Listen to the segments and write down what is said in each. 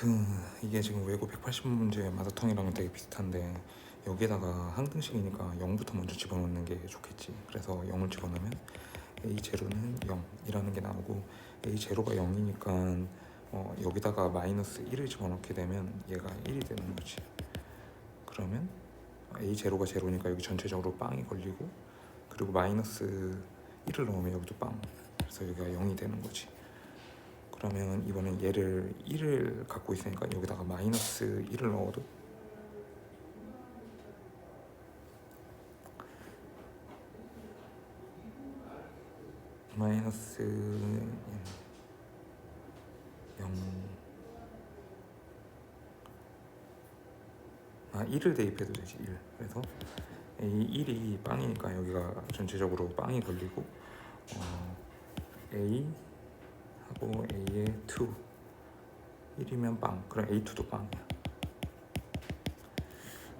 그 이게 지금 외고 180 문제 마라톤이랑 되게 비슷한데 여기에다가 한 등식이니까 0부터 먼저 집어넣는 게 좋겠지. 그래서 0을 집어넣으면 a 제로는 0이라는 게 나오고 a 제로가 0이니까 어, 여기다가 마이너스 1을 집어넣게 되면 얘가 1이 되는 거지. 그러면 a 제로가 제로니까 여기 전체적으로 빵이 걸리고 그리고 마이너스 1을 넣으면 여기도 빵. 그래서 여기가 0이 되는 거지. 그러면 이번엔 얘를 1을 갖고 있으니까 여기다가 마이너스 1을 넣어도? 마이너스 0 아, 1을 대입해도 되지 1 그래서 A 1이 빵이니까 여기가 전체적으로 빵이 걸리고 어, A 하고 A의 2 1이면 빵. 그럼 A2도 빵이야.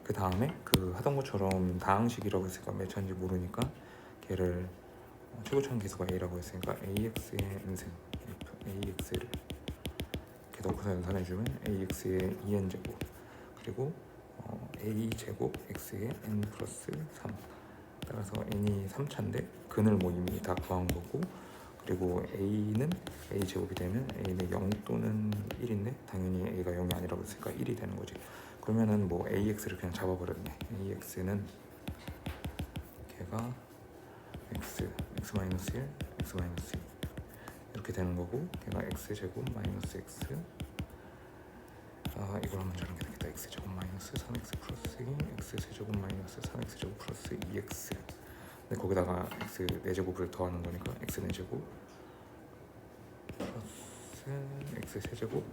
그 다음에 그 하던 것처럼 다항식이라고 했으니까 몇 차인지 모르니까. 걔를 어, 최고차원 계수가 A라고 했으니까 AX의 n승 F AX를 이렇게 넣고서 연산해주면 AX의 2n제곱. 그리고 어, A 제곱 X의 n 플러스 3 따라서 n이 3차인데 근을 뭐 이미 다 구한 거고 그리고 a는 a 제곱이 되면 a는 0 또는 1인데 당연히 a가 0이 아니라고 했으니까 1이 되는 거지. 그러면은 뭐 ax를 그냥 잡아버렸네. ax는 걔가 x x 마이너스 1 x 마이너스 2 이렇게 되는 거고 걔가 x 제곱 마이너스 x 아 이걸 한번 저런 게 되겠다 x 제곱 마이너스 3x 플러스 2 x 세제곱 마이너스 3x 제곱 플러스 2x 근데 거기다가 x 4제곱을 더하는 거니까 x 4제곱 플러스 x 세제곱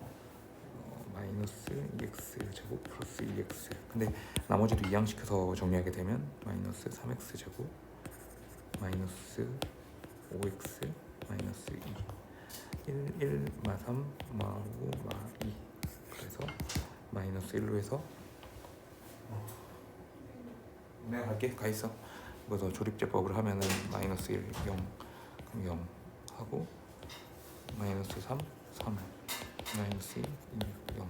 어, 마이너스 2x 제곱 플러스 2x 근데 나머지도 이항시켜서 정리하게 되면 마이너스 3x 제곱 마이너스 5x 마이너스 2 1, 1, 마 3, 마 5, 마2 그래서 마이너스 1로 해서 어, 내가 갈게. 가 있어 그래서 조립제법을 하면은 마이너스 1, 0, 그럼 0 하고 마이너스 3, 3 마이너스 2, 2, 0.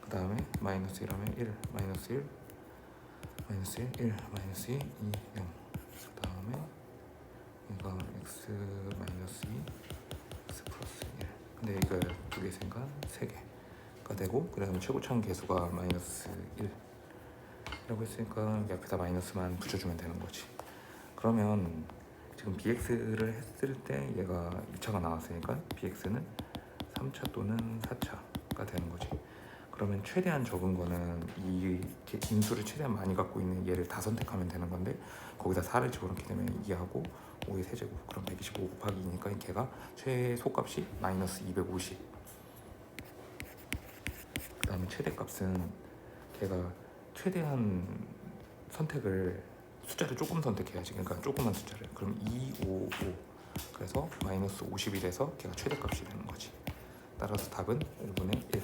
그 다음에 마이너스 1 하면 1, 마이너스 1, 마이너스 1, 1, 마이너스 2, 2, 0. 그 다음에 이거 x 마이너스 2, x 플러스 1. 근데 이거 두개 있으니까 세 개가 되고 그 다음에 최고차원 계수가 마이너스 1. 이라고 했으니까 여기 앞에다 마이너스만 붙여주면 되는 거지. 그러면 지금 bx를 했을 때 얘가 2차가 나왔으니까 bx는 3차 또는 4차가 되는 거지. 그러면 최대한 적은 거는 이 인수를 최대한 많이 갖고 있는 얘를 다 선택하면 되는 건데 거기다 4를 집어넣게 되면 2하고 5의 세제곱 그럼 125 곱하기 2니까 걔가 최소값이 마이너스 250 그 다음에 최대값은 걔가 최대한 선택을 숫자를 조금 선택해야지. 그러니까 조그만 숫자를. 그럼 2, 5, 5 그래서 마이너스 50이 돼서 걔가 최대값이 되는 거지. 따라서 답은 5분의 1